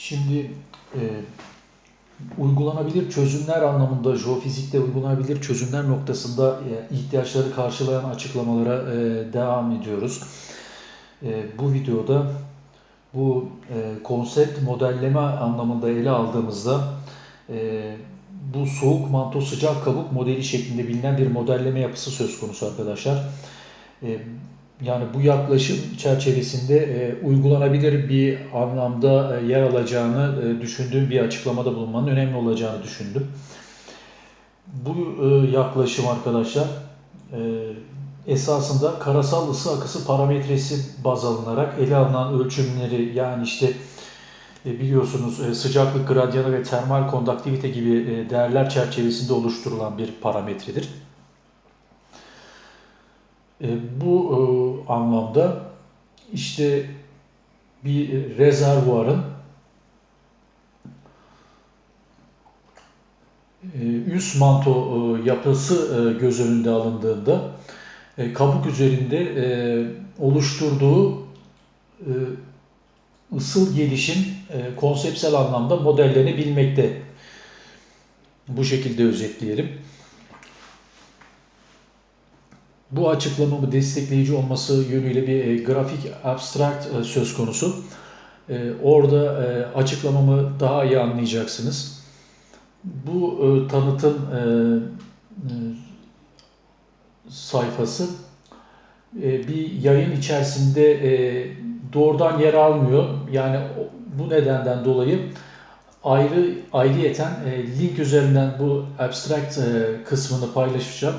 Şimdi e, uygulanabilir çözümler anlamında jeofizikte uygulanabilir çözümler noktasında e, ihtiyaçları karşılayan açıklamalara e, devam ediyoruz. E, bu videoda bu e, konsept modelleme anlamında ele aldığımızda e, bu soğuk manto sıcak kabuk modeli şeklinde bilinen bir modelleme yapısı söz konusu arkadaşlar. E, yani bu yaklaşım çerçevesinde e, uygulanabilir bir anlamda e, yer alacağını e, düşündüğüm bir açıklamada bulunmanın önemli olacağını düşündüm. Bu e, yaklaşım arkadaşlar e, esasında karasal ısı akısı parametresi baz alınarak ele alınan ölçümleri yani işte e, biliyorsunuz e, sıcaklık gradyanı ve termal konduktivite gibi e, değerler çerçevesinde oluşturulan bir parametredir. E, bu e, anlamda işte bir rezervuarın e, üst manto e, yapısı e, göz önünde alındığında kabuk üzerinde oluşturduğu ısıl gelişim konseptsel anlamda modellenebilmekte. Bu şekilde özetleyelim. Bu açıklamamı destekleyici olması yönüyle bir e, grafik abstract e, söz konusu. E, orada açıklamamı daha iyi anlayacaksınız. Bu tanıtım sayfası bir yayın içerisinde doğrudan yer almıyor. Yani bu nedenden dolayı ayrı ayrıyeten link üzerinden bu abstract kısmını paylaşacağım.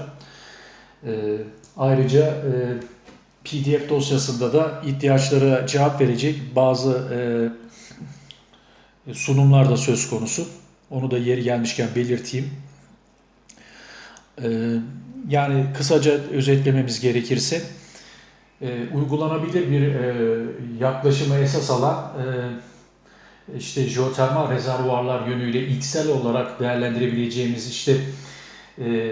E, ayrıca e, PDF dosyasında da ihtiyaçlara cevap verecek bazı e, sunumlar da söz konusu. Onu da yeri gelmişken belirteyim. E, yani kısaca özetlememiz gerekirse e, uygulanabilir bir e, yaklaşımı esas alan e, işte jeotermal rezervuarlar yönüyle ilksel olarak değerlendirebileceğimiz işte e,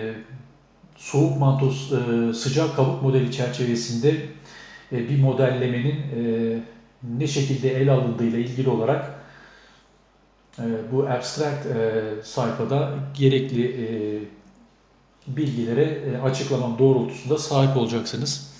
soğuk mantos e, sıcak kabuk modeli çerçevesinde e, bir modellemenin e, ne şekilde ele alındığıyla ilgili olarak bu abstract sayfada gerekli bilgilere açıklamam doğrultusunda sahip olacaksınız.